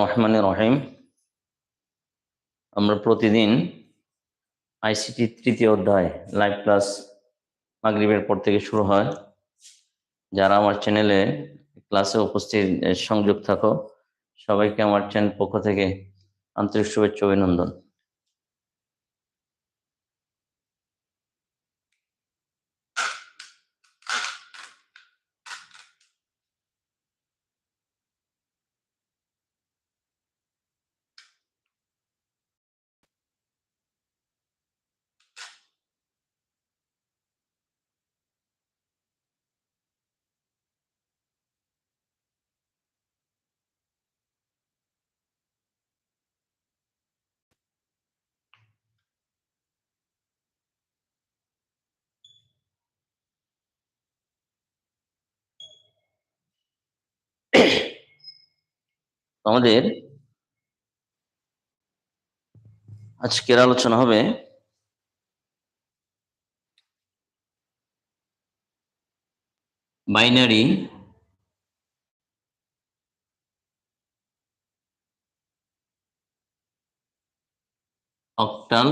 রহমান রহিম। আমরা প্রতিদিন আইসিটি তৃতীয় অধ্যায় লাইভ ক্লাস মাগরিবের পর থেকে শুরু হয়। যারা আমার চ্যানেলে ক্লাসে উপস্থিত সংযোগ থাকো, সবাইকে আমার চ্যানেল পক্ষ থেকে আন্তরিক শুভেচ্ছা অভিনন্দন। আমাদের আজকের আলোচনা হবে বাইনারি অক্টাল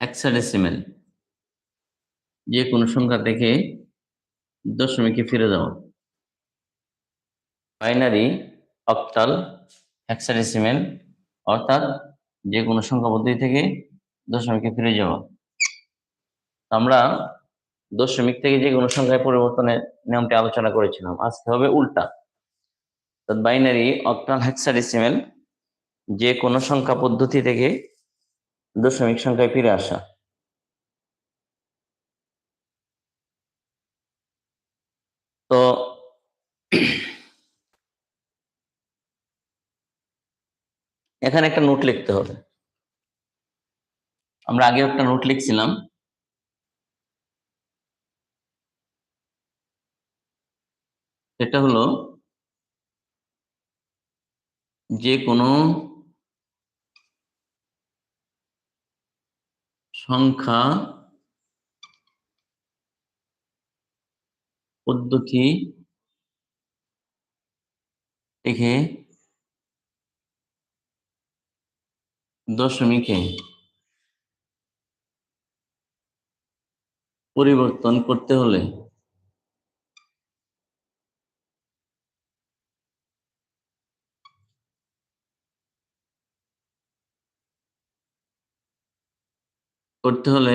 হেক্সাডেসিমেল যে কোনো সংখ্যা থেকে দশমিকে ফিরে যাওয়া বাইনারি অক্টাল হেক্সাডেসিমেল অর্থাৎ যে কোনো সংখ্যা পদ্ধতি থেকে দশমিকে ফিরে যাওয়া আমরা দশমিক থেকে যে কোনো সংখ্যায় পরিবর্তনের নিয়মটি আলোচনা করেছিলাম। আজকে হবে উল্টা। বাইনারি অক্টাল হেক্সাডেসিমেল যে কোনো সংখ্যা পদ্ধতি থেকে দশমিক সংখ্যায় ফিরে আসা। তো এখানে একটা নোট লিখতে হবে। আমরা আগে একটা নোট লিখছিলাম। সেটা হলো, যে কোনো সংখ্যা পদ্ধতি থেকে দশমিকে পরিবর্তন করতে হলে করতে হলে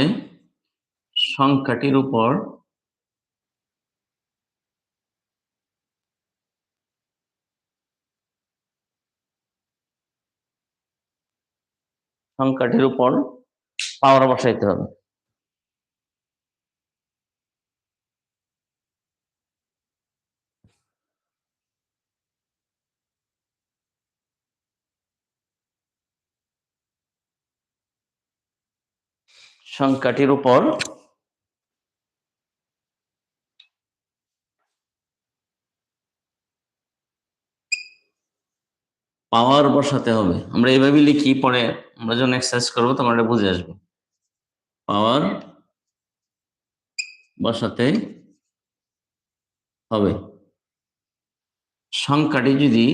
সংখ্যাটির উপর সংখ্যাটির উপর পাওয়ার বসাইতে হবে। সংখ্যাটির উপর পাওয়ার বসাতে হবে। আমরা এইভাবে লিখি, পরে আমরা যখন এক্সারসাইজ করব তখন এটা বুঝে আসবে। পাওয়ার বসাতে হবে। সংখ্যাটি যদি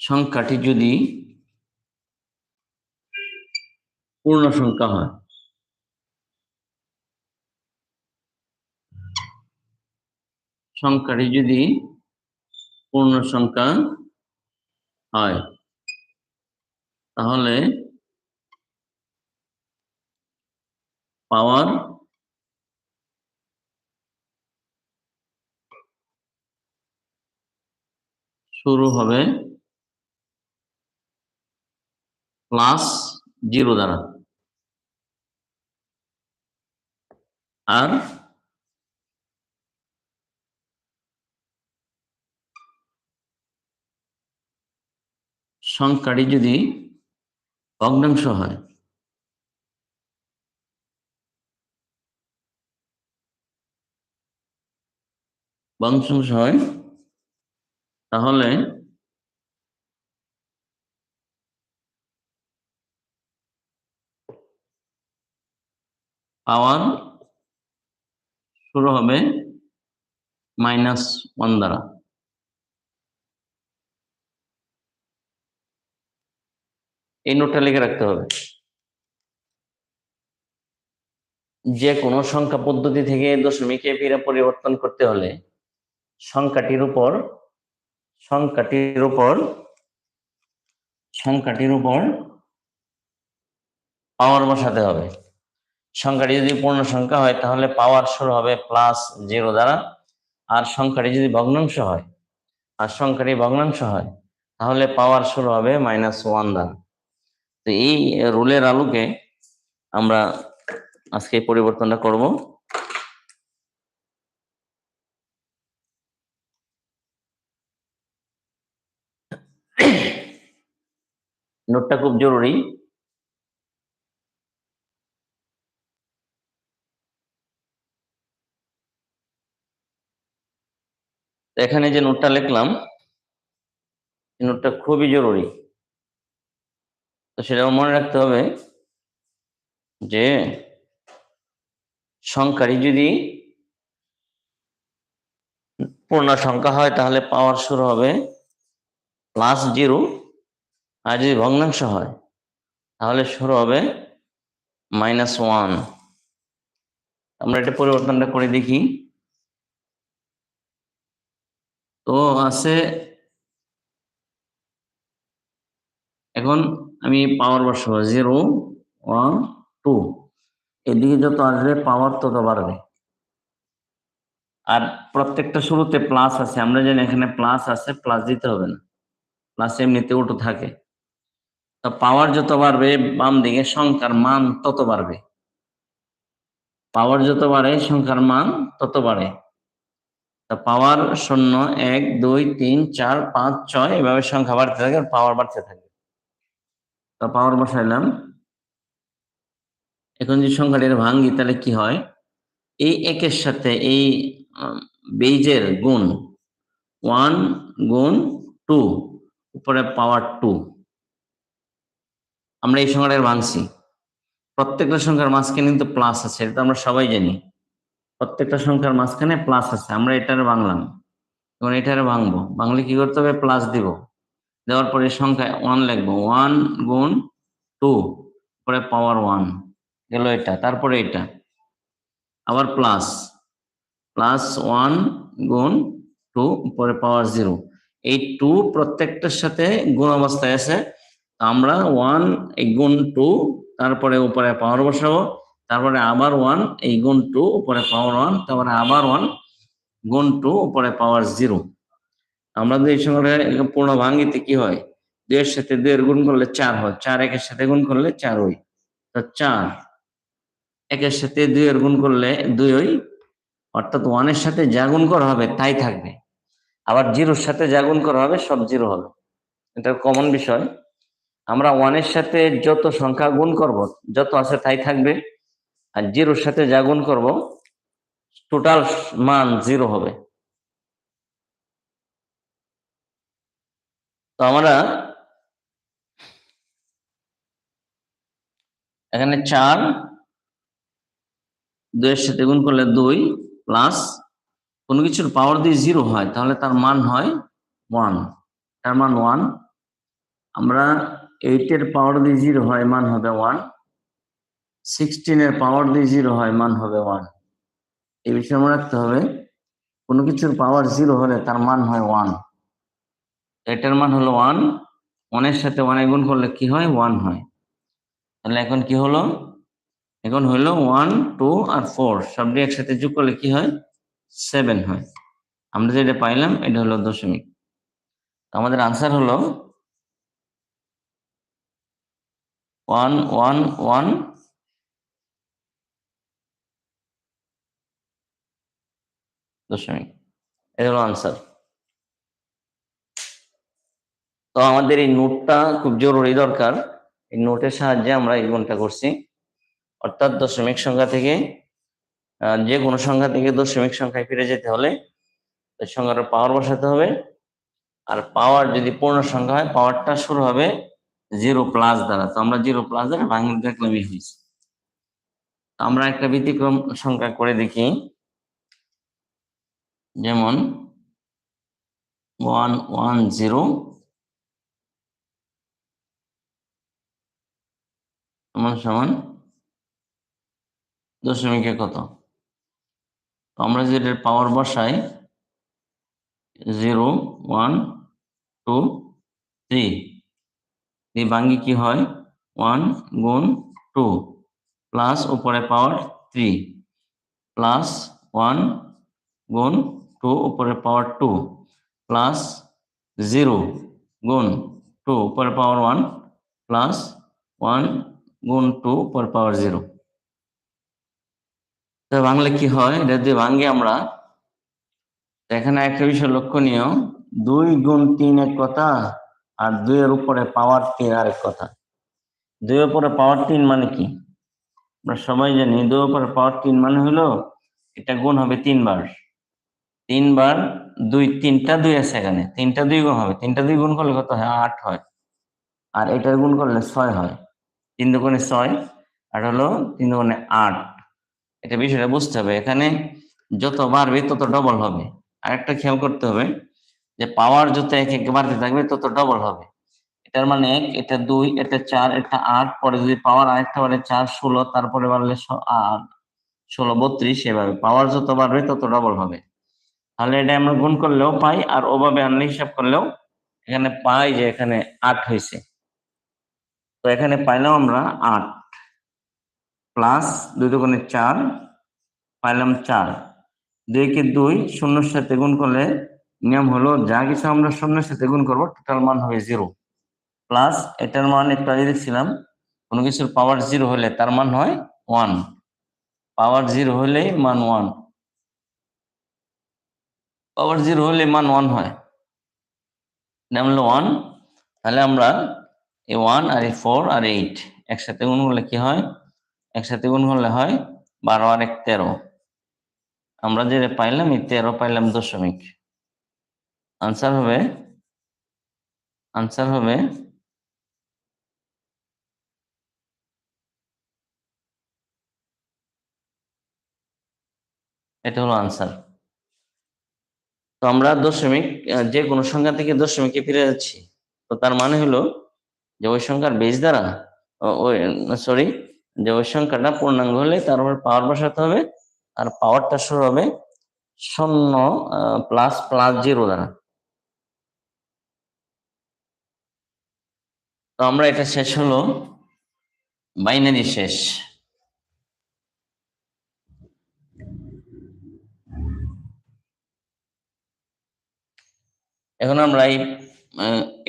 সংখ্যাটি যদি পূর্ণ সংখ্যা হয় সংখ্যাটি যদি পূর্ণ সংখ্যা হয় তাহলে পাওয়ার শুরু হবে প্লাস জিরো দ্বারা। আর সংখ্যাটি যদি ভগ্নাংশ হয় ভগ্নাংশ হয় তাহলে পাওয়ার শুরু হবে মাইনাস ওয়ান দ্বারা। এই নোটটা লিখে রাখতে হবে। যে কোনো সংখ্যা পদ্ধতি থেকে দশমিকে ফিরে পরিবর্তন করতে হলে সংখ্যাটির উপর সংখ্যাটির উপর সংখ্যাটির উপর পাওয়ার বসাতে হবে। সংখ্যাটি যদি পূর্ণ সংখ্যা হয়, তাহলে পাওয়ার শুরু হবে প্লাস জিরো দ্বারা। আর সংখ্যাটি যদি ভগ্নাংশ হয়, আর সংখ্যাটি ভগ্নাংশ হয়, তাহলে পাওয়ার শুরু হবে মাইনাস ওয়ান দ্বারা। তো এই রুলের আলোকে আমরা আজকে পরিবর্তনটা করব। নোটটা খুব জরুরি। এখানে যে নোটটা লিখলাম নোটটা খুবই জরুরি। তো সেটাও মনে রাখতে হবে যে সংখ্যাটি যদি পূর্ণ সংখ্যা হয়, তাহলে পাওয়ার শুরু হবে প্লাস জিরো আর যদি ভগ্নাংশ হয়, তাহলে শুরু হবে মাইনাস ওয়ান আমরা এটা পরিবর্তনটা করে দেখি। তো আছে এখন আমি পাওয়ার বসাবো জিরো ওয়ান টু এদিকে যত আসবে পাওয়ার তত বাড়বে। আর প্রত্যেকটা শুরুতে প্লাস আছে। আমরা জানি এখানে প্লাস আছে প্লাস দিতে হবে না। প্লাস এমনিতে উঠো থাকে। তো পাওয়ার যত বাড়বে, বাম দিকে সংখ্যার মান তত বাড়বে। পাওয়ার যত বাড়ে, সংখ্যার মান তত বাড়ে। তা পাওয়ার শূন্য, এক, দুই, তিন, চার, পাঁচ, ছয়, এভাবে সংখ্যা বাড়তে থাকে, আর পাওয়ার বাড়তে থাকে। তা পাওয়ার বসাইলাম এখন যদি যে সংখ্যাটির ভাঙ্গি, তাহলে কি হয়? এই একের সাথে এই বেইজের গুণ ওয়ান গুণ টু, উপরে পাওয়ার টু। আমরা এই সংখ্যাটার ভাঙছি। প্রত্যেকটা সংখ্যার মাঝখানে কিন্তু প্লাস আছে, এটা তো আমরা সবাই জানি। প্রত্যেকটা সংখ্যার মাঝখানে প্লাস আছে, আমরা এটার ভাঙলাম। এবং এটার ভাঙবো। ভাঙলে কি করতে হবে? প্লাস দিব। দেওয়ার পরে সংখ্যা ওয়ান লিখব। ওয়ান গুণ টু পরে পাওয়ার ওয়ান গেল এটা, তারপরে এটা। আবার প্লাস প্লাস ওয়ান গুণ টু পরে পাওয়ার জিরো এই টু প্রত্যেকটার সাথে গুণ অবস্থায় আছে। আমরা ওয়ান এই গুণ টু তারপরে উপরে পাওয়ার বসাবো। তারপরে আবার ওয়ান এই গুণ টু উপরে পাওয়ার ওয়ান তারপরে আবার ওয়ান গুণ টু উপরে পাওয়ার জিরো আমরা যদি এই সংখ্যাটা পূর্ণ ভাঙ্গিতে কি হয়? দুইয়ের সাথে দুইয়ের গুণ করলে চার হয়। চার একের সাথে গুণ করলে চার ওই। তো চার একের সাথে দুইয়ের গুণ করলে দুই ওই। অর্থাৎ ওয়ানের সাথে যা গুণ করা হবে তাই থাকবে। আবার জিরোর সাথে যা গুণ করা হবে সব জিরো হবে। এটা কমন বিষয়। আমরা ওয়ানের সাথে যত সংখ্যা গুণ করব, যত আছে তাই থাকবে। আর জিরোর সাথে যা গুণ করব টোটাল মান জিরো হবে। তো আমরা এখানে চার দুইয়ের সাথে গুণ করলে দুই প্লাস কোনো কিছুর পাওয়ার দিয়ে জিরো হয়, তাহলে তার মান হয় ওয়ান তার মান ওয়ান আমরা এইটের পাওয়ার দিয়ে জিরো হয়, মান হবে ওয়ান সিক্সটিনের পাওয়ার দিয়ে জিরো হয়, মান হবে ওয়ান এই বিষয়ে মনে রাখতে হবে, কোনো কিছুর পাওয়ার জিরো হলে তার মান হয় ওয়ান এটার মান হলো ওয়ান ওয়ানের সাথে ওয়ানে গুণ করলে কি হয়? ওয়ান হয়। তাহলে এখন কি হলো? এখন হলো ওয়ান টু আর ফোর সবটি একসাথে যোগ করলে কি হয়? সেভেন হয়। আমরা যেটা পাইলাম, এটা হলো দশমিক। আমাদের আনসার হলো ওয়ান ওয়ান ওয়ান দশমিক। এটা হলো আনসার তো আমাদের এই নোটটা খুব জরুরি দরকার। এই নোটের সাহায্যে আমরা এই গুণটা করছি। অর্থাৎ দশমিক সংখ্যা থেকে যে কোনো সংখ্যা থেকে দশমিক সংখ্যায় ফিরে যেতে হলে ওই সংখ্যাটার পাওয়ার বসাতে হবে। আর পাওয়ার যদি পূর্ণ সংখ্যা হয় পাওয়ারটা শুরু হবে জিরো প্লাস দ্বারা। তো আমরা জিরো প্লাস দ্বারা ভাঙিয়ে দেখলামই হয়েছে আমরা একটা ব্যতিক্রম সংখ্যা করে দেখি। যেমন ওয়ান ওয়ান জিরো সমান সমান দশমিকে কত? আমরা যদি পাওয়ার বসাই জিরো ওয়ান টু থ্রি এই ভাঙ্গি কি হয়? ওয়ান গুণ টু প্লাস উপরে পাওয়ার থ্রি প্লাস ওয়ান গুণ টু উপরে পাওয়ার টু প্লাস জিরো গুণ টু উপরে পাওয়ার ওয়ান প্লাস ওয়ান গুণ টু উপরে পাওয়ার জিরো। তো বাংলা কি হয়? এটা যদি ভাঙ্গে আমরা এখানে একটা বিষয় লক্ষণীয়। দুই গুণ তিন এক কথা, আর দুইয়ের উপরে পাওয়ার তিন আর এক কথা। দুইয়ের উপরে পাওয়ার তিন মানে কি? আমরা সবাই জানি দুইয়ের উপরে পাওয়ার তিন মানে হলো, এটা গুণ হবে তিনবার। তিনবার দুই, তিনটা দুই আছে এখানে। তিনটা দুই গুণ হবে। তিনটা দুই গুণ করলে কত হয়? আট হয়। আর এটার গুণ করলে ছয় হয়। তিন দুগুণে ছয়, আর হলো তিন দুগুণে আট। এটা বিষয়টা বুঝতে হবে। এখানে যত বাড়বে তত ডবল হবে। আর একটা খেয়াল করতে হবে যে পাওয়ার যত এক এক বাড়তে থাকবে তত ডবল হবে। এটার মানে এক, এটা দুই, এটা চার, এটা আট। পরে যদি পাওয়ার আরেকটা বাড়ে চার, ষোলো, তারপরে বাড়লে ষোলো, বত্রিশ, এভাবে। পাওয়ার যত বাড়বে তত ডবল হবে। তাহলে এটা আমরা গুণ করলেও পাই, আর ওভাবে আনলে হিসাব করলেও এখানে পাই যে এখানে আট হয়েছে। তো এখানে পাইলাম আমরা আট প্লাস দুই দোকানে চার, পাইলাম চার। দুইকে দুই শূন্যর সাথে গুণ করলে নিয়ম হলো যা কিছু আমরা শূন্যের সাথে গুণ করব টোটাল মান হবে জিরো প্লাস এটার মান একটু আগে দেখছিলাম, কোনো কিছুর পাওয়ার জিরো হলে তার মান হয় ওয়ান পাওয়ার জিরো হলে মান ওয়ান পাওয়ার জিরো হলে মান ওয়ান হয়। নাম হলো ওয়ান তাহলে আমরা এই ওয়ান আর এই ফোর আর এইট। একসাথে গুণ করলে কি হয়? একসাথে গুণ করলে হয় বারো আর এক তেরো। আমরা যেটা পাইলাম, এই তেরো পাইলাম দশমিক। আনসার হবে? আনসার হবে? এটা হলো আনসার তো আমরা দশমিক যে কোনো সংখ্যা থেকে দশমিকে ফিরে যাচ্ছি। তো তার মানে হলো যে বেজ দ্বারা ওই সরি যে পূর্ণাঙ্গ হলে তার উপর পাওয়ার বসাতে হবে আর পাওয়ারটা শুরু হবে শূন্য প্লাস প্লাস জিরো দ্বারা। তো আমরা এটা শেষ হলো বাইনারি শেষ। এখন আমরা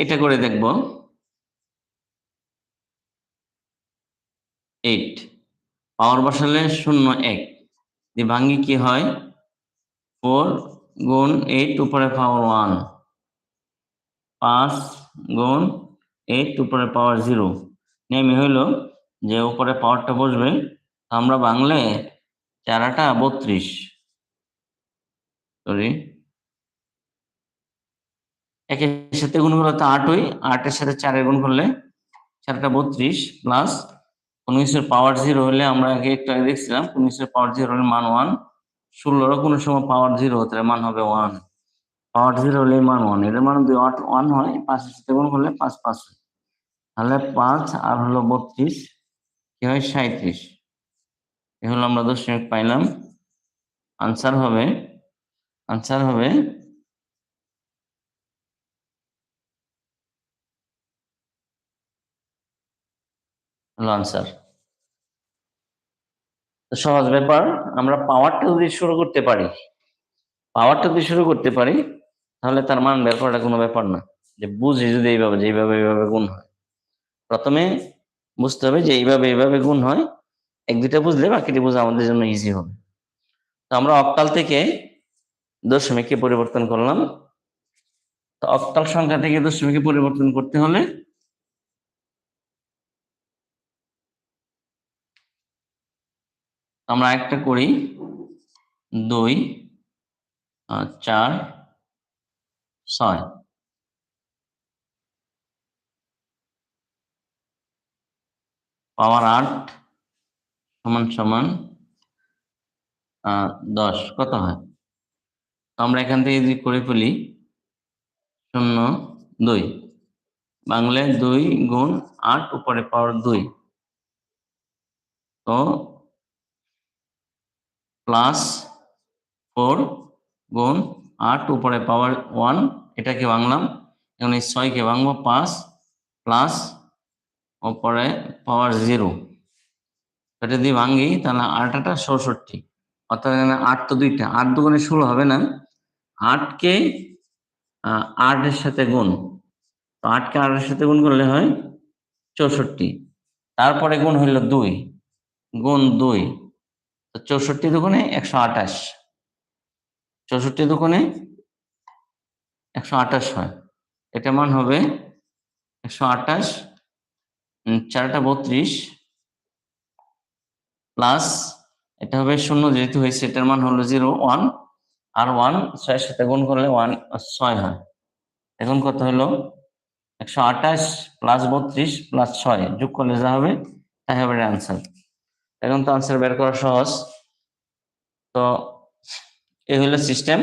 এটা করে দেখব। এইট পাওয়ার বসালে শূন্য এক। দিয়ে ভাঙ্গি কি হয়? ফোর গুণ এইট উপরে পাওয়ার ওয়ান পাঁচ গুণ এইট উপরে পাওয়ার জিরো নেমে হইল যে উপরে পাওয়ারটা বসবে, আমরা বাংলে চারাটা বত্রিশ। সরি একের সাথে গুণ করলে তো আটই, আটের সাথে চারের গুণ করলে চারটা বত্রিশ প্লাস কিছুর পাওয়ার জিরো হলে আমরা আগে একটু আগে দেখছিলাম কিছুর পাওয়ার জিরো হলে মান ওয়ান ষোলোরও কোনো সময় পাওয়ার জিরো হতে মান হবে ওয়ান পাওয়ার জিরো হলে মান ওয়ানের মান যদি ওয়ান হয় পাঁচের সাথে গুণ করলে পাঁচ পাঁচ হয়। তাহলে পাঁচ আর হলো বত্রিশ, কি হয় সাঁত্রিশ এ হলো আমরা দশ দশমিক পাইলাম। আনসার হবে আনসার হবে হলো আনসার সহজ ব্যাপার, আমরা পাওয়ারটা যদি শুরু করতে পারি পাওয়ারটা যদি শুরু করতে পারি, তাহলে তার মান বের করাটা কোনো ব্যাপার না। যে বুঝি যদি এইভাবে, যে এইভাবে এইভাবে গুণ হয়। প্রথমে বুঝতে হবে যে এইভাবে এইভাবে গুণ হয়। এক, দুইটা বুঝলে বাকিটি বোঝা আমাদের জন্য ইজি হবে। তো আমরা অক্টাল থেকে দশমিকে পরিবর্তন করলাম। তো অক্টাল সংখ্যা থেকে দশমিকে পরিবর্তন করতে হলে আমরা একটা করি দুই চার, ছয়। পাওয়ার আট সমান সমান দশ। কত হয়? আমরা এখান থেকে যদি করে ফেলি, শূন্য, দুই। বাংলায় দুই গুণ আট, উপরে পাওয়ার দুই। তো প্লাস ফোর গুণ আট উপরে পাওয়ার ওয়ান এটাকে ভাঙলাম। এখন এই ছয়কে ভাঙবো, পাঁচ প্লাস উপরে পাওয়ার জিরো এটা যদি ভাঙি, তাহলে আটাটা ষষট্টি অর্থাৎ এখানে আট তো দুইটা, আট দুগুণে ষোলো হবে না। আটকে আটের সাথে গুণ। তো আটকে আটের সাথে গুণ করলে হয় চৌষট্টি। তারপরে গুণ হইল দুই। গুণ দুই। চৌষট্টি দুগুণে একশো আঠাশ। চৌষট্টি দুগুণে একশো আঠাশ হয়। এটা মান হবে একশো আঠাশ চারটা বত্রিশ প্লাস এটা হবে শূন্য যেহেতু হয়েছে, এটার মান হলো জিরো, ওয়ান। আর ওয়ান ছয়ের সাথে গুণ করলে ওয়ান ছয় হয়। এখন কত হলো? একশো আঠাশ প্লাস বত্রিশ প্লাস ছয় যোগ করলে যা হবে? তাই হবে আনসার এখন তো আনসার বের করা সহজ। তো এই হলো সিস্টেম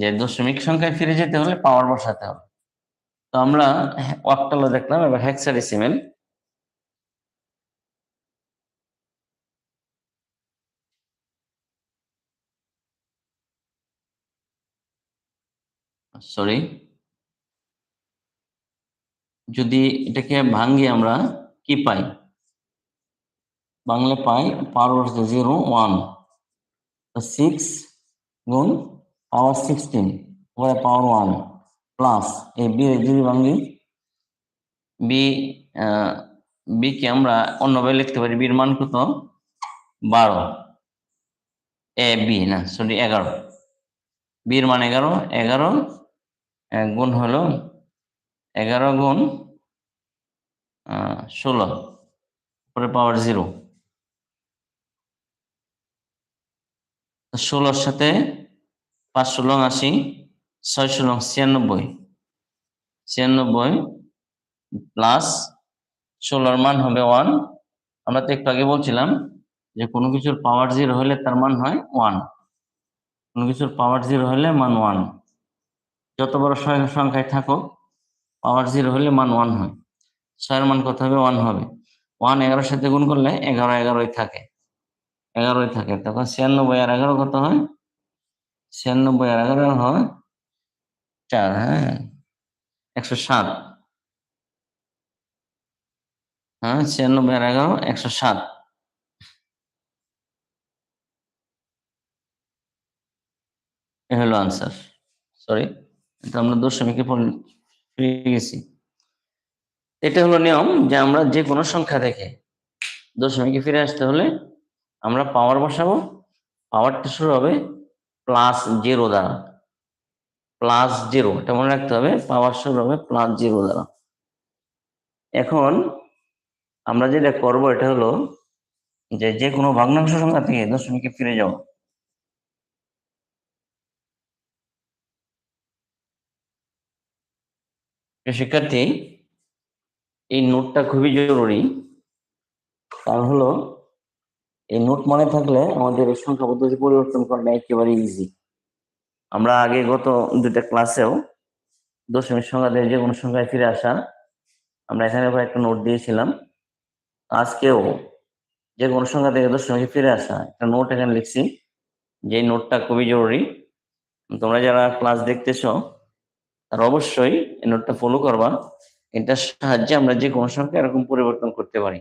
যে দশমিক সংখ্যায় ফিরে যেতে হলে পাওয়ার বসাতে হবে। তো আমরা অক্টালো দেখলাম, এবার হেক্সাডেসিমেল সরি যদি এটাকে ভাঙ্গি আমরা, কি পাই? বাংলা পাই, পাওয়ার হচ্ছে জিরো ওয়ান সিক্স গুণ পাওয়ার সিক্সটিন পরে পাওয়ার ওয়ান প্লাস এই বি যদি ভাঙ্গি বি বি কে আমরা অন্যভাবে লিখতে পারি বির মান কত? বারো। এ বি না সরি এগারো। বির মান এগারো এগারো গুণ হলো এগারো গুণ ষোলো পরে পাওয়ার জিরো ষোলোর সাথে পাঁচ ষোলো আশি ছয় ষোলো ছিয়ানব্বই। ছিয়ানব্বই প্লাস ষোলোর মান হবে ওয়ান আমরা তো একটু আগে বলছিলাম যে কোনো কিছুর পাওয়ার জিরো হলে তার মান হয় ওয়ান কোনো কিছুর পাওয়ার জিরো হলে মান ওয়ান যত বড় সংখ্যায় থাকুক পাওয়ার জিরো হলে মান ওয়ান হয়। ছয়ের মান কত হবে? ওয়ান হবে। ওয়ান এগারোর সাথে গুণ করলে এগারো এগারোই থাকে। এগারোই থাকে। তখন ছিয়ানব্বই আর এগারো কত হয়? ছিয়ানব্বই আর এগারো হয় চার হ্যাঁ? একশো সাত। হ্যাঁ ছিয়ানব্বই আর এগারো, একশো সাত। এ হলো আনসার সরি এটা আমরা দশমিকে ফিরে গেছি। এটা হলো নিয়ম যে আমরা যে কোনো সংখ্যা থেকে দশমিকে ফিরে আসতে হলে আমরা পাওয়ার বসাবো পাওয়ারটা শুরু হবে প্লাস জিরো দ্বারা। প্লাস জিরো এটা মনে রাখতে হবে পাওয়ার শুরু হবে প্লাস জিরো দ্বারা। এখন আমরা যেটা করব এটা হলো যে যে কোনো ভগ্নাংশ সংখ্যা থেকে দশমিকে ফিরে যাও। শিক্ষার্থী, এই নোটটা খুবই জরুরি। কারণ হলো এই নোট মনে থাকলে আমাদের সংখ্যা পদ্ধতি পরিবর্তন করাটা একেবারে ইজি আমরা আগে গত দুটা ক্লাসেও দশমিক সংখ্যা থেকে যে কোনো সংখ্যায় ফিরে আসা, আমরা এখানে একটা নোট দিয়েছিলাম। আজকেও যে কোনো সংখ্যা থেকে দশমিকে ফিরে আসা, একটা নোট এখানে লিখছি, যে নোটটা খুবই জরুরি। তোমরা যারা ক্লাস দেখতেছো, তারা অবশ্যই এই নোটটা ফলো করবা। এটার সাহায্যে আমরা যে কোনো সংখ্যা এরকম পরিবর্তন করতে পারি।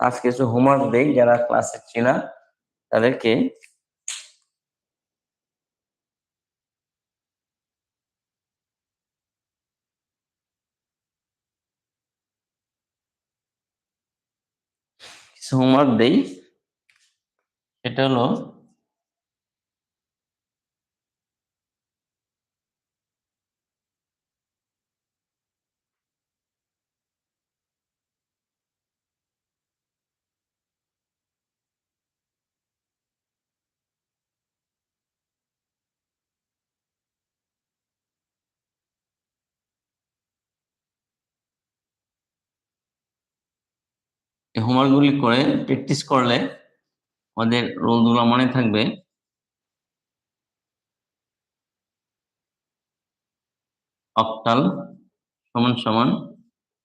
আজ কিছু হোমওয়ার্ক দেই যারা ক্লাসে চিনা তাদেরকে কিছু হোমওয়ার্ক দেই। এটা হলো এই হোমওয়ার্ক গুলি করে প্র্যাকটিস করলে আমাদের রোলগুলো মনে থাকবে। অক্টাল সমান সমান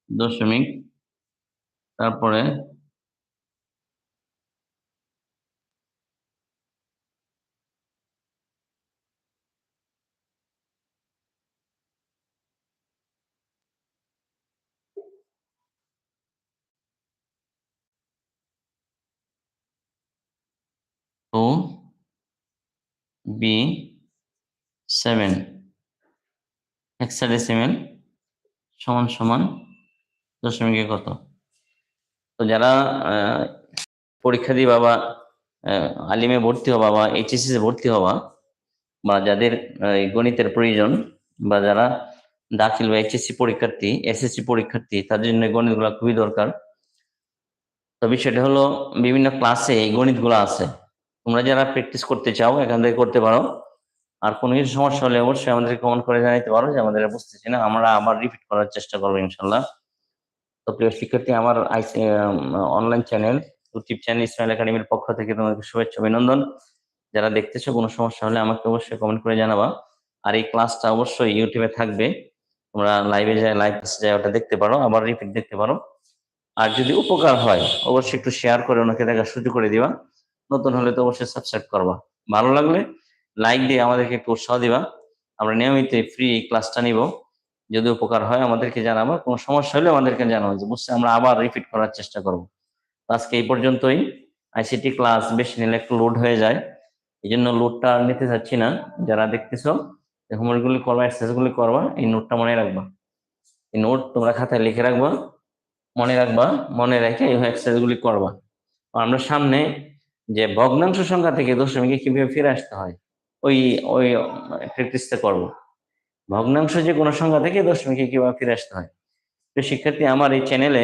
দশমিক, তারপরে টু বি সেভেন হেক্সাডেসিমেল সমান সমান দশমিকে কত? তো যারা পরীক্ষা দিবা বা আহ, আলিমে ভর্তি হবা বা এইচএসসি ভর্তি হবা বা যাদের গণিতের প্রয়োজন বা যারা দাখিল বা এইচএসসি পরীক্ষার্থী এসএসসি পরীক্ষার্থী তাদের জন্য গণিতগুলো খুবই দরকার। তো বিষয়টা হলো বিভিন্ন ক্লাসে এই গণিতগুলো আছে। তোমরা যারা প্র্যাকটিস করতে চাও, এখান থেকে করতে পারো। আর কোনো কিছু সমস্যা হলে অবশ্যই আমাদের কমেন্ট করে জানাতে পারো যে আমাদের বুঝতেছি না। আমরা আবার রিপিট করার চেষ্টা করব ইনশাল্লাহ। তো প্রিয় শিক্ষার্থী, আমার online channel YouTube channel Ismail একাডেমির পক্ষ থেকে তোমাদেরকে শুভেচ্ছা, অভিনন্দন। যারা দেখতেছো কোনো সমস্যা হলে আমাকে অবশ্যই কমেন্ট করে জানাবা। আর এই ক্লাসটা অবশ্যই ইউটিউবে থাকবে। তোমরা লাইভে যায় লাইভ যায়, ওটা দেখতে পারো, আবার রিপিট দেখতে পারো। আর যদি উপকার হয়, অবশ্যই একটু শেয়ার করে ওনাকে দেখার সুযোগ করে দিবা। নতুন হলে তো অবশ্যই সাবস্ক্রাইব করবা। ভালো লাগলে লাইক দিয়ে আমাদেরকে একটু উৎসাহ দিবা। আমরা নিয়মিত ফ্রি এই ক্লাসটা নিব। যদি উপকার হয় আমাদেরকে জানাব। কোনো সমস্যা হলে আমাদেরকে জানাব যে বুঝছে আমরা আবার রিপিট করার চেষ্টা করব। আজকে এই পর্যন্তই। আইসিটি ক্লাস বেশি নিলে একটু লোড হয়ে যায়। এই জন্য লোডটা নিতে চাচ্ছি না। যারা দেখতেছো হোমওয়ার্কগুলি করবা এক্সারসাইজগুলি করবা, এই নোটটা মনে রাখবা। এই নোট তোমরা খাতায় লিখে রাখবা। মনে রাখবা। মনে রেখে এই এক্সারসাইজগুলি করবা। আমরা সামনে যে ভগ্নাংশ সংখ্যা থেকে দশমিকে কীভাবে ফিরে আসতে হয়, ওই ওই প্র্যাকটিসটা করব। ভগ্নাংশ যে কোনো সংখ্যা থেকে দশমিকে কীভাবে ফিরে আসতে হয়। তো শিক্ষার্থী, আমার এই চ্যানেলে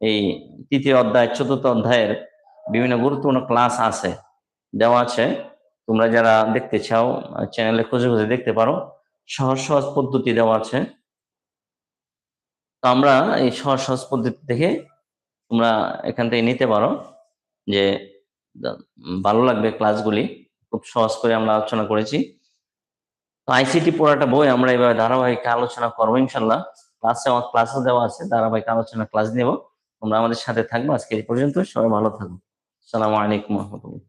এই তৃতীয় অধ্যায়, চতুর্থ অধ্যায়ের বিভিন্ন গুরুত্বপূর্ণ ক্লাস আছে, দেওয়া আছে। তোমরা যারা দেখতে চাও চ্যানেলে খুঁজে খুঁজে দেখতে পারো। সহজ সহজ পদ্ধতি দেওয়া আছে। তো আমরা এই সহজ সহজ পদ্ধতি থেকে তোমরা এখান থেকে নিতে পারো যে ভালো লাগবে ক্লাসগুলি। খুব সহজ করে আমরা আলোচনা করেছি। তো আইসিটি পড়াটা বই আমরা এভাবে ধারাবাহিক আলোচনা করব ইনশাল্লাহ ক্লাসে আমার ক্লাসও দেওয়া আছে, ধারাবাহিক আলোচনা ক্লাস নেব। তোমরা আমাদের সাথে থাকব। আজকে এই পর্যন্ত, সবাই ভালো থাকব আসসালামু আলাইকুম রহমতুল্লাহ।